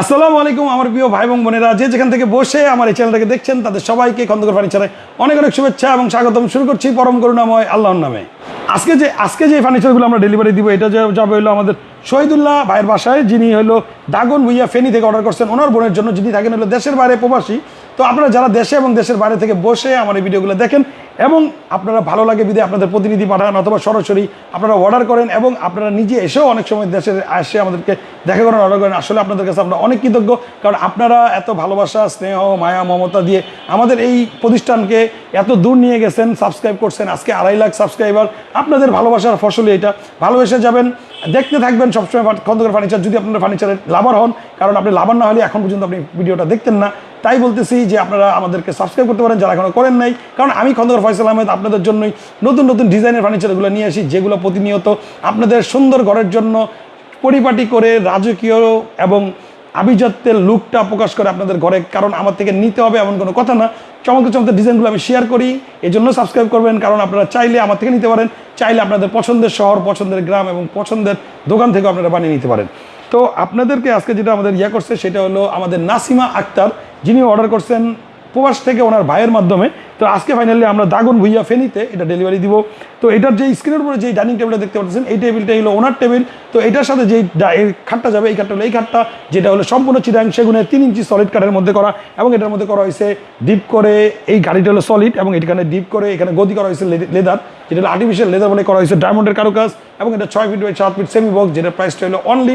আসসালামু আলাইকুম আমার প্রিয় ভাই এবং বোনেরা। যে যেখান থেকে বসে আমার এই চ্যানেলটাকে দেখছেন, তাদের সবাইকে খন্দকার ফার্নিচারে অনেক অনেক শুভেচ্ছা এবং স্বাগতম। শুরু করছি পরম করুণাময় আল্লাহর নামে। আজকে যে আজকে যে ফার্নিচারগুলো আমরা ডেলিভারি দিব, এটা যে যাবে হলো আমাদের শহীদুল্লাহ ভাইয়ের বাসায়, যিনি হলো দাগন ভুইয়া ফেনি থেকে অর্ডার করছেন। ওনার বোনের জন্য যিনি থাকেন হলো দেশের বাইরে প্রবাসী তো আপনারা যারা দেশে এবং দেশের বাইরে থেকে বসে আমার এই ভিডিওগুলো দেখেন এবং আপনারা ভালো লাগে বিদে আপনাদের প্রতিনিধি পাঠান অথবা সরাসরি আপনারা অর্ডার করেন এবং আপনারা নিজে এসেও অনেক সময় দেশে এসে আমাদেরকে দেখা করেন অর্ডার করেন। আসলে আপনাদের কাছে আমরা অনেক কৃতজ্ঞ। কারণ আপনারা এত ভালোবাসা, স্নেহ, মায়া, মমতা দিয়ে আমাদের এই প্রতিষ্ঠানকে এত দূর নিয়ে গেছেন সাবস্ক্রাইব করছেন। আজকে আড়াই লাখ সাবস্ক্রাইবার আপনাদের ভালোবাসার ফসলই এটা। ভালোবেসে যাবেন। দেখতে থাকবেন সবসময় খন্দকার ফার্নিচার যদি আপনারা ফার্নিচারের লাভার হন, কারণ আপনি লাভার না হলে এখন পর্যন্ত আপনি ভিডিওটা দেখতেন না। তাই বলতেছি যে আপনারা আমাদেরকে সাবস্ক্রাইব করতে পারেন, যারা এখনও করেন নাই। কারণ আমি খন্দকার ফয়সাল আহমেদ, আপনাদের জন্যই নতুন নতুন ডিজাইনের ফার্নিচারগুলো নিয়ে আসি, যেগুলো প্রতিনিয়ত আপনাদের সুন্দর ঘরের জন্য পরিপাটি করে রাজকীয় এবং আভিজাত্যের লুকটা প্রকাশ করে আপনাদের ঘরে। কারণ আমার থেকে নিতে হবে এমন কোনো কথা না। চমৎকার চমক ডিজাইনগুলো আমি শেয়ার করি। এই জন্য সাবস্ক্রাইব করবেন, কারণ আপনারা চাইলে আমার থেকে নিতে পারেন, চাইলে আপনাদের পছন্দের শহর, পছন্দের গ্রাম এবং পছন্দের দোকান থেকে আপনারা বানিয়ে নিতে পারেন। তো আপনাদেরকে আজকে যেটা আমাদের ইয়ে করছে, সেটা হলো আমাদের নাসিমা আক্তার যিনি অর্ডার করছেন প্রবাস থেকে ওনার ভাইয়ের মাধ্যমে, তো আজকে ফাইনালি আমরা দাগন ভুইয়া ফেনিতে এটা ডেলিভারি দিব। তো এটার যে স্ক্রিনের উপরে যে ডাইনিং টেবিলটা দেখতে পাচ্ছেন, এই টেবিলটা হলো ওনার টেবিল তো এটার সাথে যেই খাটটা যাবে, এই খাটটা হলো এই খাটটা, যেটা হলো সম্পূর্ণ চিরাং সেগুনের তিন ইঞ্চি সলিড কাঠের মধ্যে করা এবং এটার মধ্যে করা হয়েছে ডিপ করে এই গাড়িটা হলো সলিড এবং এখানে ডিপ করে এখানে গদি করা হয়েছে লেদার যেটা হলো আর্টিফিশিয়াল লেদার বলে করা হয়েছে ডায়মন্ডের কারুকাজ এবং এটা ছয় ফিট বাই সাত ফিট সেমি বক্স যেটার প্রাইসটা হলো অনলি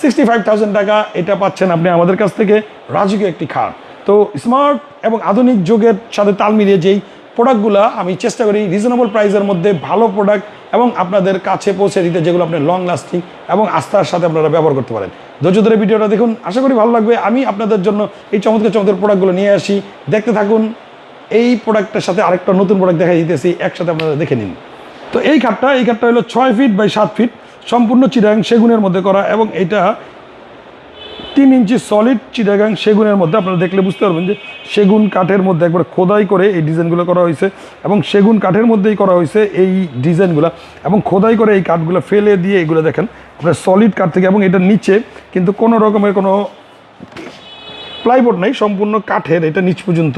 সিক্সটি ফাইভ থাউজেন্ড টাকা। এটা পাচ্ছেন আপনি আমাদের কাছ থেকে, রাজকীয় একটি খাট। তো স্মার্ট এবং আধুনিক যুগের সাথে তাল মিলিয়ে যেই প্রোডাক্টগুলো আমি চেষ্টা করি রিজনেবল প্রাইসের মধ্যে ভালো প্রোডাক্ট এবং আপনাদের কাছে পৌঁছে দিতে, যেগুলো আপনি লং লাস্টিং এবং আস্থার সাথে আপনারা ব্যবহার করতে পারেন। ধৈর্য ধরে ভিডিওটা দেখুন। আশা করি ভালো লাগবে। আমি আপনাদের জন্য এই চমৎকার চমৎকার প্রোডাক্টগুলো নিয়ে আসি। দেখতে থাকুন। এই প্রোডাক্টের সাথে আরেকটা নতুন প্রোডাক্ট দেখা দিতেছি। একসাথে আপনারা দেখে নিন। তো এই খাটটা এই খাটটা হলো ছয় ফিট বাই সাত ফিট সম্পূর্ণ চিরাং সেগুনের মধ্যে করা এবং এটা তিন ইঞ্চি সলিড চিটাগাং সেগুনের মধ্যে আপনারা দেখলে বুঝতে পারবেন যে সেগুন কাঠের মধ্যে একবার খোদাই করে এই ডিজাইনগুলো করা হয়েছে এবং সেগুন কাঠের মধ্যেই করা হয়েছে এই ডিজাইনগুলো এবং খোদাই করে এই কাঠগুলো ফেলে দিয়ে এগুলো দেখেন, আপনার সলিড কাঠ থেকে এবং এটার নিচে কিন্তু কোনো রকমের কোনো প্লাইবোর্ড নাই, সম্পূর্ণ কাঠের, এটা নিচ পর্যন্ত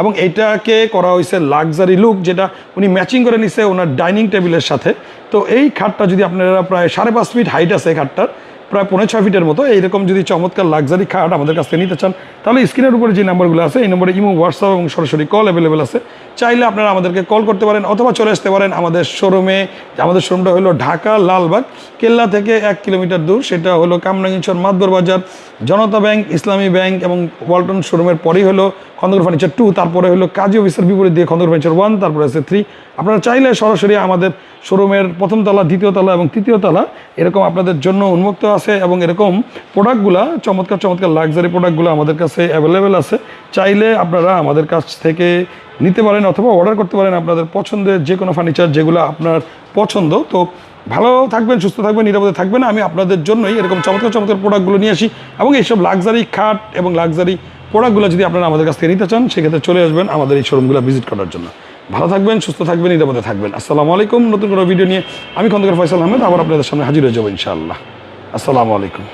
এবং এটাকে করা হয়েছে লাক্সারি লুক যেটা উনি ম্যাচিং করে নিছে ওনার ডাইনিং টেবিলের সাথে। তো এই খাটটা যদি আপনারা প্রায় সাড়ে পাঁচ ফিট হাইট আছে খাটটার প্রায় পনেরো ছয় ফিটের মতো, এইরকম যদি চমৎকার লাক্সারি খাট আমাদের কাছ থেকে নিতে চান, তাহলে স্ক্রিনের উপরে যে নাম্বারগুলো আছে, এই নম্বরে ইমো, হোয়াটসঅ্যাপ এবং সরাসরি কল অ্যাভেলেবেল আছে। চাইলে আপনারা আমাদেরকে কল করতে পারেন অথবা চলে আসতে পারেন আমাদের শোরুমে আমাদের শোরুমটা হলো ঢাকা লালবাগ, কেল্লা থেকে এক কিলোমিটার দূর। সেটা হলো কামরাঙ্গিচর মাতবর বাজার, জনতা ব্যাংক, ইসলামী ব্যাংক এবং ওয়ালটন শোরুমের পরেই হলো খন্দর ফার্নিচার টু তারপরে হলো কাজী অফিসের বিপরীত দিয়ে খন্দর ফার্নিচার ওয়ান তারপরে আছে থ্রি আপনারা চাইলে সরাসরি আমাদের শোরুমের প্রথম তলা, দ্বিতীয় তলা এবং তৃতীয় তলা, এরকম আপনাদের জন্য উন্মুক্ত আছে এবং এরকম প্রোডাক্টগুলো চমৎকার চমৎকার লাক্সারি প্রোডাক্টগুলো আমাদের কাছে অ্যাভেলেবেল আছে। চাইলে আপনারা আমাদের কাছ থেকে নিতে পারেন অথবা অর্ডার করতে পারেন আপনাদের পছন্দের যে কোনো ফার্নিচার যেগুলো আপনার পছন্দ। তো ভালো থাকবেন, সুস্থ থাকবেন, নিরাপদে থাকবেন। আমি আপনাদের জন্যই এরকম চমৎকার চমৎকার প্রোডাক্টগুলো নিয়ে আসি এবং এইসব লাক্সারি খাট এবং লাক্সারি প্রোডাক্টগুলো যদি আপনারা আমাদের কাছ থেকে নিতে চান, সেক্ষেত্রে চলে আসবেন আমাদের এই শোরুমগুলো ভিজিট করার জন্য। ভালো থাকবেন, সুস্থ থাকবেন, নিরাপদে থাকবেন। আসসালামু আলাইকুম। নতুন কোনো ভিডিও নিয়ে আমি খন্দকার ফয়সাল আহমেদ, আবার আপনাদের সামনে হাজির হয়ে যাব ইনশাআল্লাহ। আসসালামু আলাইকুম।